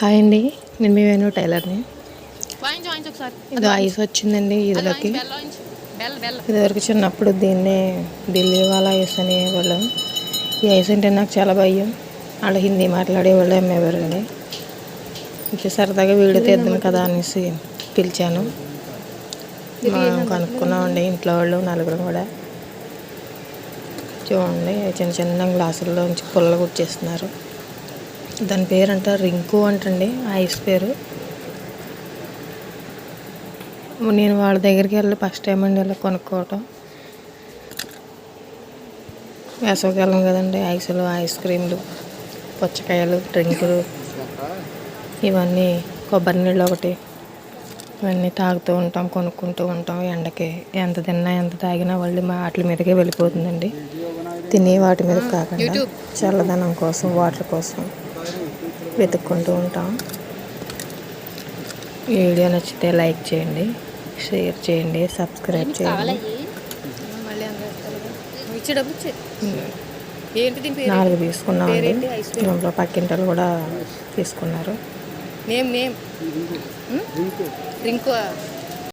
Hi అండి నేను మీ వేణు టైలర్ని. ఇది ఐస్ వచ్చిందండి ఇదిలోకి. ఇదివరకు చిన్నప్పుడు దీన్నే ఢిల్లీ వాళ్ళ ఐస్ అనేవాళ్ళం. ఈ ఐస్ అంటే నాకు చాలా భయం. వాళ్ళు హిందీ మాట్లాడేవాళ్ళు అమ్మేవారండి ఇంక సరదాగా వీడియో తీద్దాం కదా అనేసి పిలిచాను. కనుక్కున్నామండి ఇంట్లో వాళ్ళు నలుగురు కూడా. చూడండి చిన్న చిన్న గ్లాసుల్లో నుంచి పుల్లలు కుట్టేస్తున్నారు దాని పేరు అంట రింకు అంటండి ఐస్ పేరు. నేను వాళ్ళ దగ్గరికి వెళ్ళి ఫస్ట్ టైం అండి ఇలా కొనుక్కోవటం. వేసవికాలం కదండి ఐసులు ఐస్ క్రీమ్లు పుచ్చకాయలు డ్రింకులు ఇవన్నీ కొబ్బరి నీళ్ళు ఒకటి. ఇవన్నీ తాగుతూ ఉంటాం కొనుక్కుంటూ ఉంటాం. ఎండకి ఎంత తిన్నా ఎంత తాగినా వాళ్ళు మా వాటి మీదకే వెళ్ళిపోతుందండి. తినే వాటి మీద కాకుండా. చల్లదనం కోసం వాటర్ కోసం. వెతుక్కుంటూ ఉంటాం. ఈ వీడియో నచ్చితే లైక్ చేయండి షేర్ చేయండి సబ్స్క్రైబ్ చేయండి. నాలుగు? Ice cream. దీంట్లో పక్కింటలు కూడా తీసుకున్నారు. Name name. రింకు.